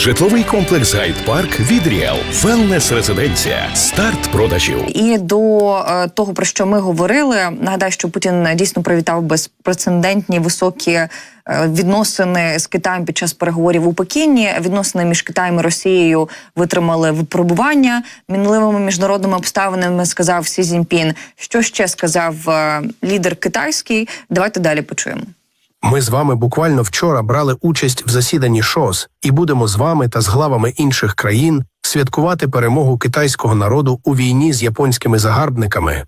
Житловий комплекс Гайд Парк від Ріел. Велнес резиденція. Старт продажів. І до е, того про що ми говорили, нагадаю, що Путін дійсно привітав безпрецедентні високі е, відносини з Китаєм під час переговорів у Пекіні. Відносини між Китаєм і Росією витримали випробування мінливими міжнародними обставинами. Сказав Сі Цзіньпін. Що ще сказав е, лідер китайський? Давайте далі почуємо. Ми з вами буквально вчора брали участь в засіданні ШОС і будемо з вами та з главами інших країн святкувати перемогу китайського народу у війні з японськими загарбниками.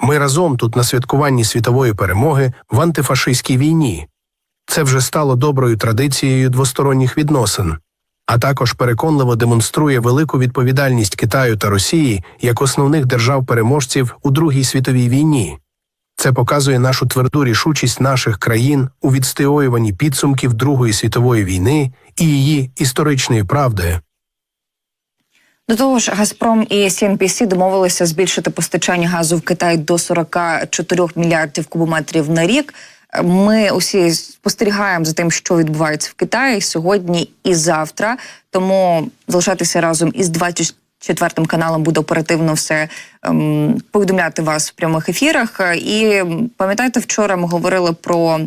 Ми разом тут на святкуванні світової перемоги в антифашистській війні. Це вже стало доброю традицією двосторонніх відносин, а також переконливо демонструє велику відповідальність Китаю та Росії як основних держав-переможців у Другій світовій війні. Це показує нашу тверду рішучість наших країн у відстоюванні підсумків Другої світової війни і її історичної правди. До того ж, Газпром і CNPC домовилися збільшити постачання газу в Китай до 44 мільярдів кубометрів на рік. Ми усі спостерігаємо за тим, що відбувається в Китаї сьогодні і завтра. Тому залишатися разом із 24 каналом буде оперативно все ем, повідомляти вас в прямих ефірах. І пам'ятаєте, вчора ми говорили про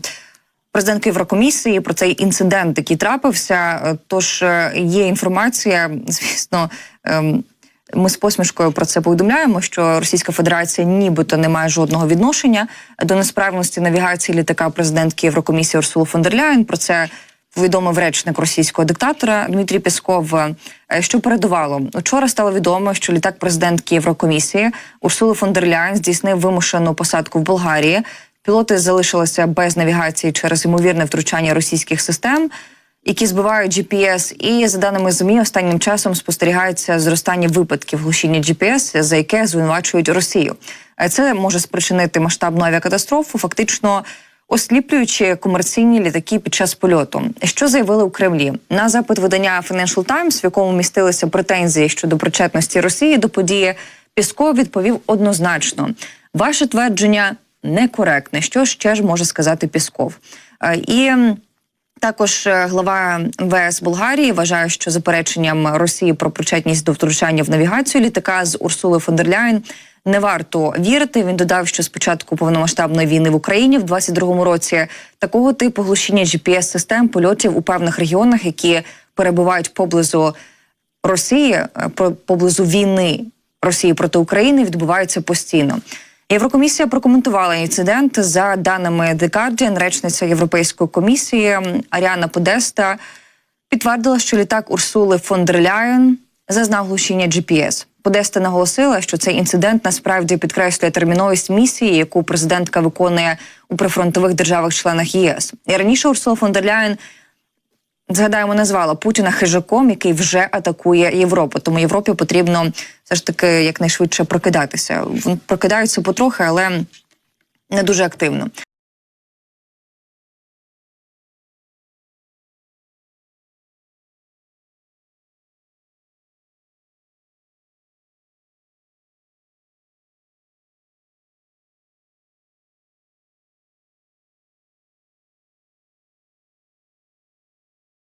президентки Єврокомісії про цей інцидент, який трапився. Тож е, є інформація, звісно. ем, Ми з посмішкою про це повідомляємо, що Російська Федерація нібито не має жодного відношення до несправності навігації літака президентки Єврокомісії Урсули фон дер Ляєн. Про це повідомив речник російського диктатора Дмитрій Пісков. Е, Що передувало вчора стало відомо, що літак президентки Єврокомісії Урсули фон дер Ляєн здійснив вимушену посадку в Болгарії. Пілоти залишилися без навігації через ймовірне втручання російських систем, які збивають GPS. І за даними ЗМІ, останнім часом спостерігається зростання випадків глушіння GPS, за яке звинувачують Росію. Е, Це може спричинити масштабну авіакатастрофу, фактично осліплюючи комерційні літаки під час польоту. Що заявили у Кремлі на запит видання Financial Times, в якому містилися претензії щодо причетності Росії до події, Пісков відповів однозначно: ваше твердження некоректне. Що ще ж може сказати Пісков? Е, І також е, глава МВС Болгарії вважає, що запереченням Росії про причетність до втручання в навігацію літака з Урсули фон дер Ляєн не варто вірити. Він додав, що з початку повномасштабної війни в Україні в 22-му році такого типу глушіння GPS-систем польотів у певних регіонах, які перебувають поблизу Росії, е, поблизу війни Росії проти України, відбуваються постійно. Єврокомісія прокоментувала інцидент за даними The Guardian, речниця Європейської комісії Аріана Подеста підтвердила, що літак Урсули фон дер Ляєн зазнав глушіння GPS. Подеста наголосила, що цей інцидент насправді підкреслює терміновість місії, яку президентка виконує у прифронтових державах-членах ЄС. І раніше Урсула фон дер Ляєн згадаємо, назвала Путіна хижаком, який вже атакує Європу. Тому Європі потрібно все ж таки якнайшвидше прокидатися. Вони прокидаються потрохи, але не дуже активно.